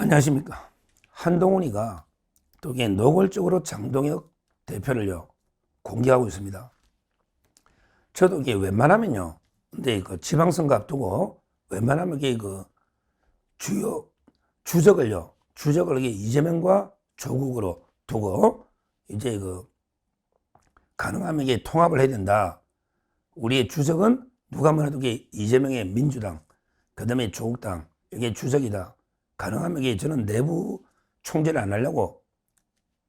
안녕하십니까. 한동훈이가 또 이게 노골적으로 장동혁 대표를요, 공개하고 있습니다. 저도 이게 웬만하면요, 근데 그 지방선거 앞두고 웬만하면 이게 그 주요 주적을요, 주적을 이게 이재명과 조국으로 두고 이제 그 가능하면 이게 통합을 해야 된다. 우리의 주적은 누가 뭐래도 이게 이재명의 민주당, 그 다음에 조국당, 이게 주적이다. 가능하면 이게 저는 내부 총재를 안 하려고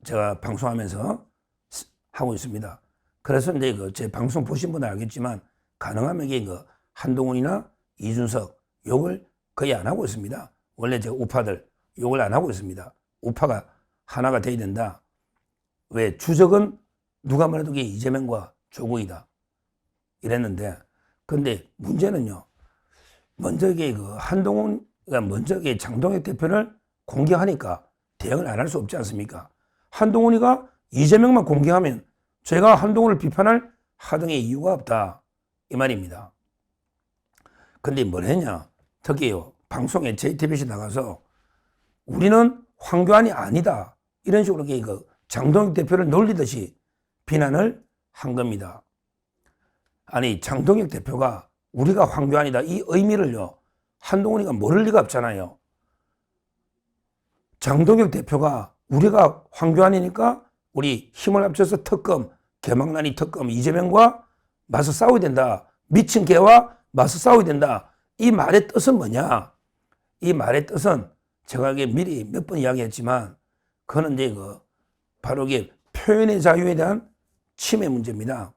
제가 방송하면서 스- 하고 있습니다. 그래서 이제 그 제 방송 보신 분은 알겠지만 가능하면 이게 그 한동훈이나 이준석 욕을 거의 안 하고 있습니다. 원래 제 우파들 욕을 안 하고 있습니다. 우파가 하나가 돼야 된다. 왜 주적은 누가 말해도 이게 이재명과 조국이다. 이랬는데 근데 문제는요. 먼저 이게 그 한동훈 먼저 이게 장동혁 대표를 공개하니까 대응을 안 할 수 없지 않습니까? 한동훈이가 이재명만 공개하면 제가 한동훈을 비판할 하등의 이유가 없다 이 말입니다. 근데 뭘 했냐? 특히요 방송에 JTBC 나가서 우리는 황교안이 아니다 이런 식으로 그 장동혁 대표를 놀리듯이 비난을 한 겁니다. 아니 장동혁 대표가 우리가 황교안이다 이 의미를요 한동훈이가 모를 리가 없잖아요. 장동혁 대표가 우리가 황교안이니까 우리 힘을 합쳐서 특검, 개망난이 특검, 이재명과 맞서 싸워야 된다. 미친 개와 맞서 싸워야 된다. 이 말의 뜻은 뭐냐? 이 말의 뜻은 제가 미리 몇 번 이야기했지만 그거는 이제 그 바로 이게 표현의 자유에 대한 침해 문제입니다.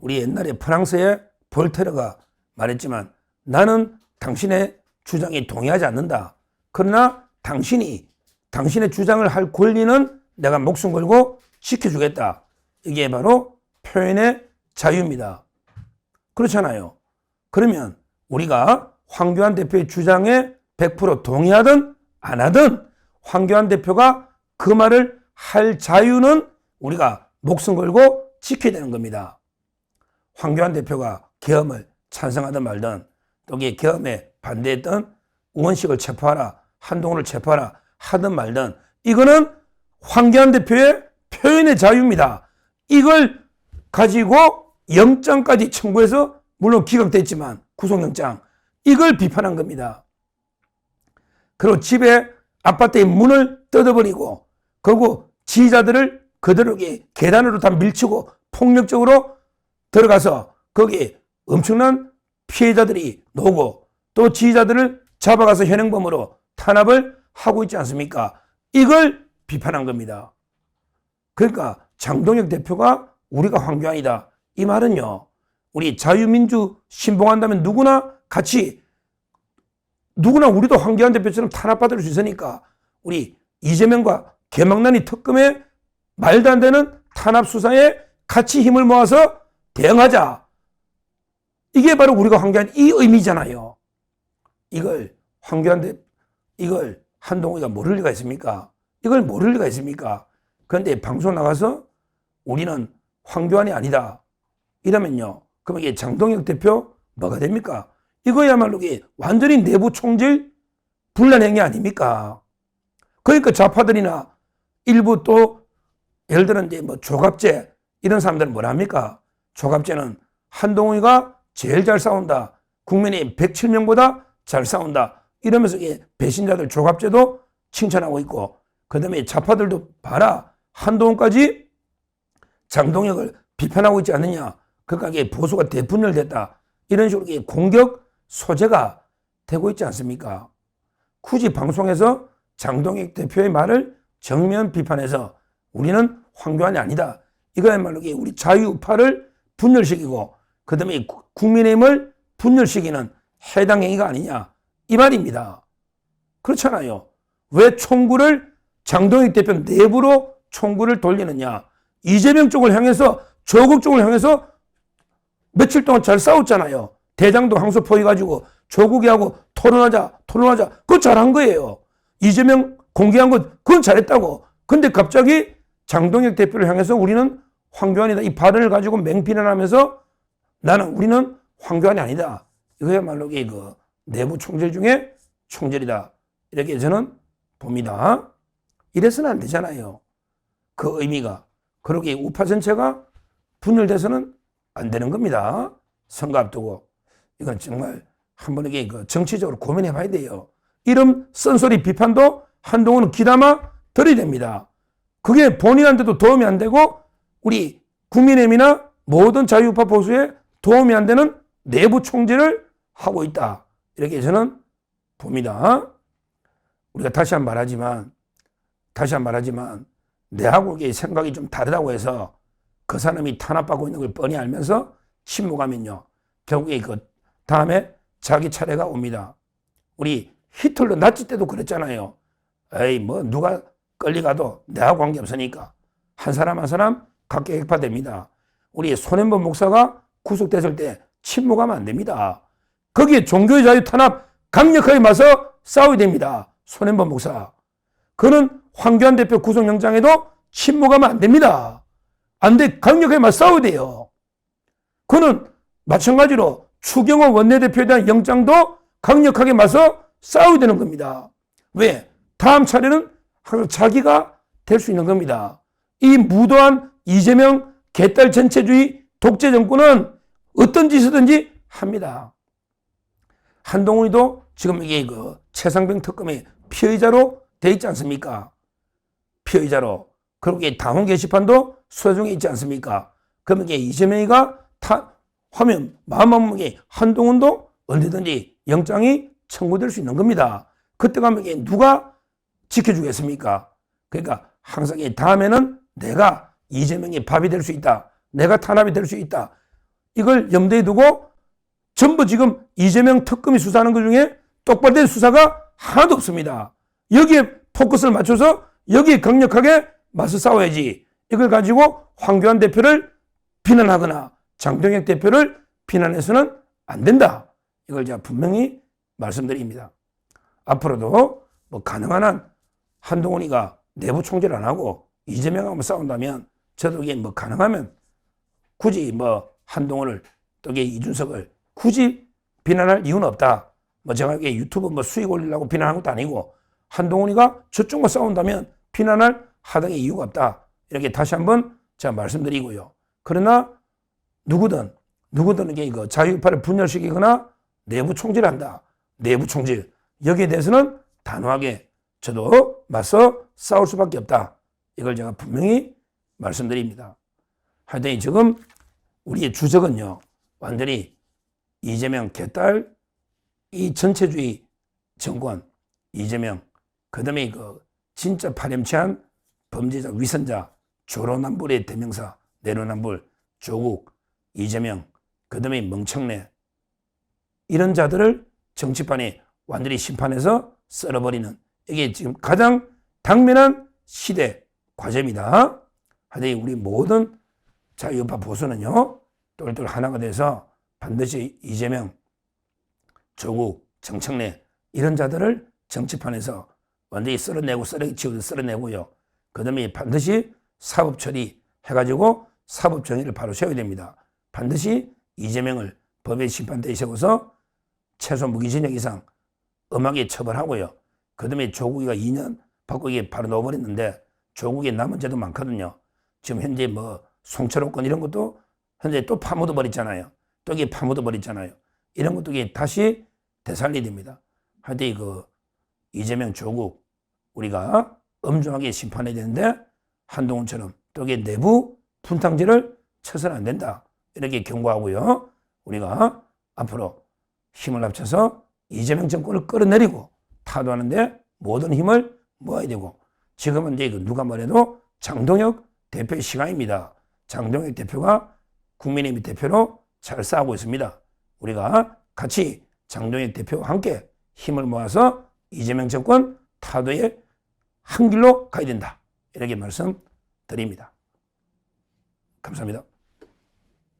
우리 옛날에 프랑스의 볼테르가 말했지만 나는 당신의 주장에 동의하지 않는다. 그러나 당신이 당신의 주장을 할 권리는 내가 목숨 걸고 지켜주겠다. 이게 바로 표현의 자유입니다. 그렇잖아요. 그러면 우리가 황교안 대표의 주장에 100% 동의하든 안 하든 황교안 대표가 그 말을 할 자유는 우리가 목숨 걸고 지켜야 되는 겁니다. 황교안 대표가 계엄을 찬성하든 말든 또기 계엄에 반대했던 우원식을 체포하라 한동훈을 체포하라 하든 말든 이거는 황교안 대표의 표현의 자유입니다. 이걸 가지고 영장까지 청구해서 물론 기각됐지만 구속영장 이걸 비판한 겁니다. 그리고 집에 아파트의 문을 뜯어버리고 그리고 지휘자들을 그대로 계단으로 다 밀치고 폭력적으로 들어가서 거기 엄청난 피해자들이 나오고 또 지휘자들을 잡아가서 현행범으로 탄압을 하고 있지 않습니까? 이걸 비판한 겁니다. 그러니까 장동혁 대표가 우리가 황교안이다. 이 말은요. 우리 자유민주 신봉한다면 누구나 같이 누구나 우리도 황교안 대표처럼 탄압받을 수 있으니까 우리 이재명과 개망난이 특검에 말도 안 되는 탄압 수사에 같이 힘을 모아서 대응하자. 이게 바로 우리가 황교안 이 의미잖아요. 이걸 황교안 대 이걸 한동훈이가 모를 리가 있습니까? 이걸 모를 리가 있습니까? 그런데 방송 나가서 우리는 황교안이 아니다. 이러면요. 그럼 이게 장동혁 대표 뭐가 됩니까? 이거야말로 이게 완전히 내부 총질 분란행위 아닙니까? 그러니까 좌파들이나 일부 또 예를 들어 이제 뭐 조갑제 이런 사람들은 뭐라 합니까? 조갑제는 한동훈이가 제일 잘 싸운다. 국민의 107명보다 잘 싸운다. 이러면서 배신자들 조갑제도 칭찬하고 있고 그 다음에 좌파들도 봐라. 한동훈까지 장동혁을 비판하고 있지 않느냐. 그러니까 보수가 대분열됐다. 이런 식으로 공격 소재가 되고 있지 않습니까? 굳이 방송에서 장동혁 대표의 말을 정면 비판해서 우리는 황교안이 아니다. 이거야말로 우리 자유파를 분열시키고 그다음에 국민의힘을 분열시키는 해당 행위가 아니냐 이 말입니다. 그렇잖아요. 왜 총구를 장동혁 대표 내부로 총구를 돌리느냐? 이재명 쪽을 향해서 조국 쪽을 향해서 며칠 동안 잘 싸웠잖아요. 대장도 항소 포위가지고 조국이하고 토론하자, 토론하자. 그거 잘한 거예요. 이재명 공개한 것, 그건 잘했다고. 근데 갑자기 장동혁 대표를 향해서 우리는 황교안이다. 이 발언을 가지고 맹비난하면서 나는 우리는 황교안이 아니다. 이거야말로 그 내부 총질 중에 총질이다. 이렇게 저는 봅니다. 이래서는 안 되잖아요. 그 의미가. 그렇게 우파 전체가 분열돼서는 안 되는 겁니다. 선거 앞두고. 이건 정말 한번 이게 그 정치적으로 고민해 봐야 돼요. 이름 쓴소리 비판도 한동훈은 귀담아 들어야 됩니다. 그게 본인한테도 도움이 안 되고 우리 국민의힘이나 모든 자유우파 보수에 도움이 안 되는 내부 총질을 하고 있다. 이렇게 저는 봅니다. 우리가 다시 한 번 말하지만 다시 한 번 말하지만 내하고 생각이 좀 다르다고 해서 그 사람이 탄압받고 있는 걸 뻔히 알면서 침묵하면요. 결국에 그 다음에 자기 차례가 옵니다. 우리 히틀러 나치 때도 그랬잖아요. 에이 뭐 누가 끌려가도 내하고 관계없으니까 한 사람 한 사람 각계 획파됩니다. 우리 손현범 목사가 구속됐을 때 침묵하면 안 됩니다. 거기에 종교의 자유 탄압 강력하게 맞서 싸워야 됩니다. 손현범 목사. 그는 황교안 대표 구속영장에도 침묵하면 안 됩니다. 안 돼. 강력하게 맞서 싸워야 돼요. 그는 마찬가지로 추경호 원내대표에 대한 영장도 강력하게 맞서 싸워야 되는 겁니다. 왜? 다음 차례는 자기가 될 수 있는 겁니다. 이 무도한 이재명 개딸 전체주의 독재 정권은 어떤 짓이든지 합니다. 한동훈이도 지금 이게 그 최상병 특검의 피의자로 돼 있지 않습니까? 피의자로. 그리고 이 당원 게시판도 수사 중에 있지 않습니까? 그러면 이게 이재명이가 타, 하면 마음먹게 한동훈도 언제든지 영장이 청구될 수 있는 겁니다. 그때 가면 이게 누가 지켜주겠습니까? 그러니까 항상 이 다음에는 내가 이재명의 밥이 될 수 있다. 내가 탄압이 될 수 있다. 이걸 염두에 두고 전부 지금 이재명 특검이 수사하는 것 중에 똑바로 된 수사가 하나도 없습니다. 여기에 포커스를 맞춰서 여기에 강력하게 맞서 싸워야지. 이걸 가지고 황교안 대표를 비난하거나 장동혁 대표를 비난해서는 안 된다. 이걸 제가 분명히 말씀드립니다. 앞으로도 뭐 가능한 한 한동훈이가 내부 총질 안 하고 이재명하고 싸운다면 저도 이게 뭐 가능하면 굳이 뭐 한동훈을 또 이게 이준석을 굳이 비난할 이유는 없다. 뭐 제가 이게 유튜브 뭐 수익 올리려고 비난한 것도 아니고 한동훈이가 저쪽과 싸운다면 비난할 하등의 이유가 없다. 이렇게 다시 한번 제가 말씀드리고요. 그러나 누구든 누구든 이게 이거 자유파를 분열시키거나 내부 총질한다. 내부 총질 여기에 대해서는 단호하게 저도 맞서 싸울 수밖에 없다. 이걸 제가 분명히 말씀드립니다. 하여튼 지금 우리의 주적은요 완전히 이재명 개딸 이 전체주의 정권 이재명 그 다음에 그 진짜 파렴치한 범죄자 위선자 조로남불의 대명사 내로남불 조국 이재명 그 다음에 멍청내 이런 자들을 정치판에 완전히 심판해서 썰어버리는 이게 지금 가장 당면한 시대 과제입니다. 하여튼 우리 모든 자유파 보수는요 똘똘 하나가 돼서 반드시 이재명, 조국, 정청래 이런 자들을 정치판에서 완전히 썰어내고 썰어치우고 썰어내고요. 그 다음에 반드시 사법 처리 해가지고 사법 정의를 바로 세워야 됩니다. 반드시 이재명을 법의 심판대에 세워서 최소 무기징역 이상 엄하게 처벌하고요. 그 다음에 조국이가 2년 받고 이게 바로 넣어버렸는데 조국에 남은 죄도 많거든요. 지금 현재 뭐 송철호 건 이런 것도 현재 또 파묻어 버렸잖아요. 또 이게 파묻어 버렸잖아요. 이런 것도 이게 다시 되살려야 됩니다. 하여튼 그 이재명 조국 우리가 엄중하게 심판해야 되는데 한동훈처럼 또 이게 내부 분탕질을 쳐서는 안 된다. 이렇게 경고하고요. 우리가 앞으로 힘을 합쳐서 이재명 정권을 끌어내리고 타도하는데 모든 힘을 모아야 되고 지금은 이제 그 누가 뭐래도 장동혁 대표의 시간입니다. 장동혁 대표가 국민의힘 대표로 잘 싸우고 있습니다. 우리가 같이 장동혁 대표와 함께 힘을 모아서 이재명 정권 타도의 한 길로 가야 된다. 이렇게 말씀드립니다. 감사합니다.